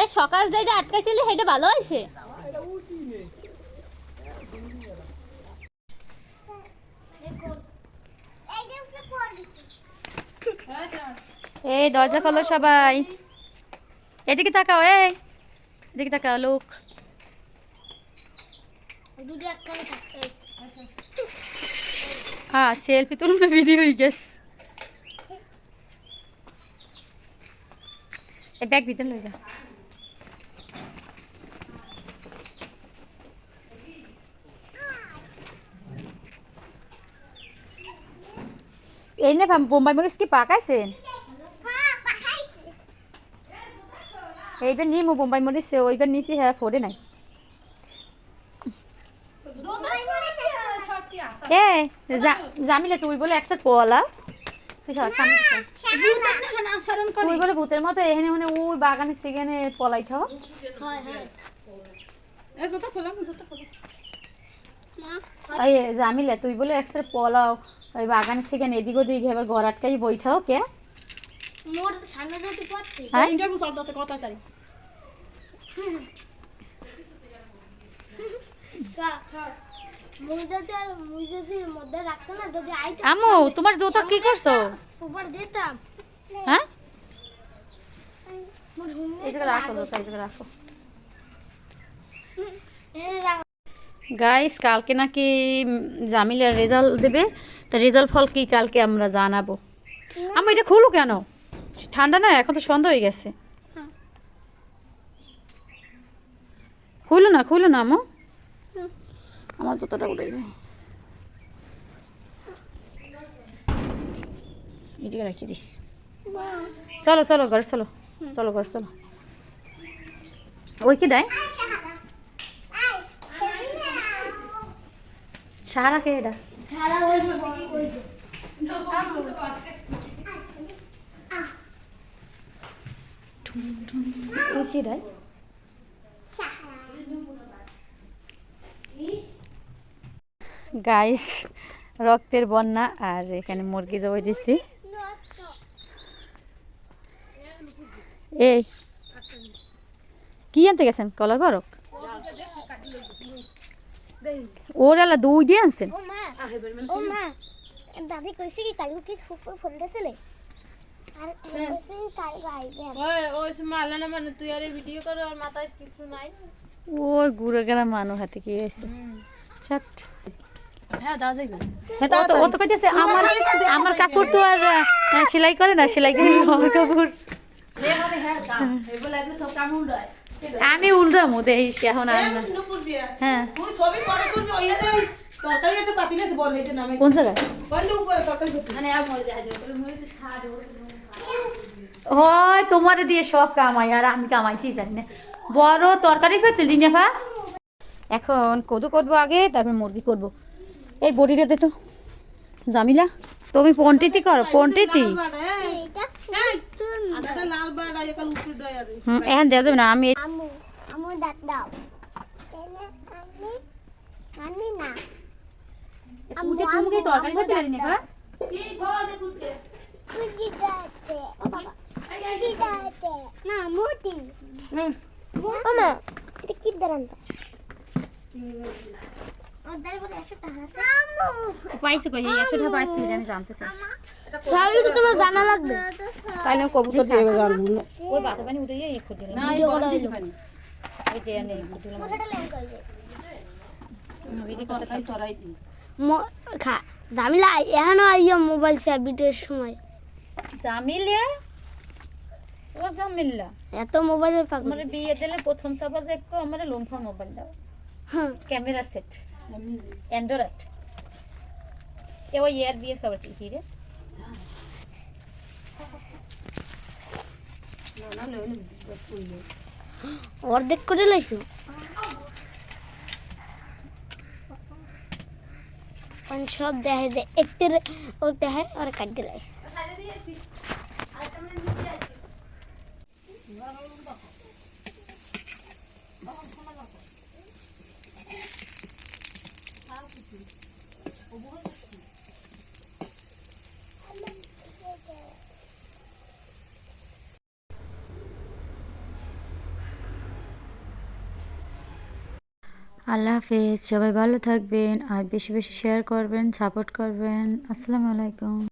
এ, সকাল যেটা আটকাইছিলি সেটা ভালো হয়েছে? এই, দরজা খোলো সবাই। এদিকে তাকাও, এই। এদিকে তাকাও, লোক। হ্যাঁ সেলফি তুলুন না ভিডিও গেছে। এই ব্যাগ ভিতরে লই যা এই না বোম্বাই মরিচ কি পাকাইছেন এইবার নিমু বোম্বাই মরিচ ওইবার নিছি হ্যাঁ ফোরে নাই। এ জামিলা তুই বলে একসাথে পোয়ালা তুই বলে ভূতের মতো এখানে ওই বাগানে সেখানে পলাই থাও জামিলা তুই বলে একসাথে পলাও। ওই বাগানে সেখানে এদিক ওদিক এবার ঘর আটকাই বই থাও কে? মোর সামনে যেতে পারছি হ্যাঁ? ইন্টারভিউ চলতেছে কত তারিখ আমু তোমার জুতো কি করছ? উপর দিতাম। হ্যাঁ? রাখো গাইস কালকে নাকি জামিলার রেজাল্ট দেবে। তো রেজাল্ট ফল কি কালকে আমরা জানাব? আমি এটা খুলো কেন? ঠান্ডা না? এখন তো সন্ধ্যা হয়ে গেছে। খুলো না খুলো না আমু আমার জুতোটা উঠে যায় এদিকে রাখি, দি। চলো চলো, ঘরে চলো। চলো, ঘরে চলো। ওই কি ডাই? সারা কে এটা? ওই ওই গাইস রক্তের বন্যা আর এখানে মুরগি জবাই দিচ্ছি। এই কি আনতে গেছেন? কলার বরক? ওর এলা দুই দিয়ে আনছেন। ও মা দাদি কইছে কি কালকে কি সুপার ফোন দিছিলে আর কইছে কি কালকে আইবে ওই ওই মারলা না মানে তুই আরে ভিডিও করে আর মাথায় কিছু নাই। ওই গুড়ে গেলা মানু হাতে কি হয়েছে ছাট। হ্যাঁ দাও যাইবে। হ্যাঁ তো ও তো কইতেছে আমার আমার কাপড় তো আর সেলাই করে না সেলাই করে আমার কাপড়। উড়ায় আমি উল্টাম ওদের এখন আর না। হ্যাঁ। তরকারি একটা পাতিলে বড় হইতে নামে। কোন জায়গায়? উপরে তরকারি মানে আর মরে যায় হয় তোমার দিয়ে সব কামাই আর আমি কামাইতেই জানি না। বড় তরকারি ফেলতে লিনেফা এখন কদু করব আগে তারপর মুরগি করব। এই বডিটা দে তো জামিলা তুমি পন্টিতি করো পন্টিতি। এইটা আদাটা লাল বাড়া একাল উপরে দেয় আর হুম এখন দেওয়া যাবে না আমি আমু আমু দাও আমি আমি না। তরকারি ফেলতে লিনেফা কি ধরে ফুটে কুজি দাঁতে ও বাবা কুজি দাঁতে না মুতি ও মা এটা কি দাঁড়ান্ত ও দাঁড়ি বলে একশো টাকা আছে আমু পাইছে কই এই একশো টাকা পাইছে আমি জানতে চাই সবই তো তোমার জানা লাগবে তাই না কবুতর দিয়ে জানব ওই বাতা পানি উঠে গিয়ে খুঁজে না এই বড় দিতে পারি এই যে নেই খুঁজে মুখটা লেন কই যায় তরকারি সরাই দি খা জামিলা এখানে আইয়া মোবাইল চাবিটের সময় জামিলে ও জামিল্লা এত মোবাইলের পাগল আমার বিয়ে দিলে প্রথম সবার যে একটু আমার লম্ফা মোবাইল দাও হ্যাঁ ক্যামেরা সেট অ্যান্ড্রয়েড এ ওই ইয়ার বিয়ের খবর কি রে অর্ধেক করে লাইছো and shop there is a actor or there or kadlai Thank you. আল্লাহ হাফেজ। সবাই ভালো থাকবেন আর বেশি বেশি শেয়ার করবেন সাপোর্ট করবেন। আসসালামু আলাইকুম।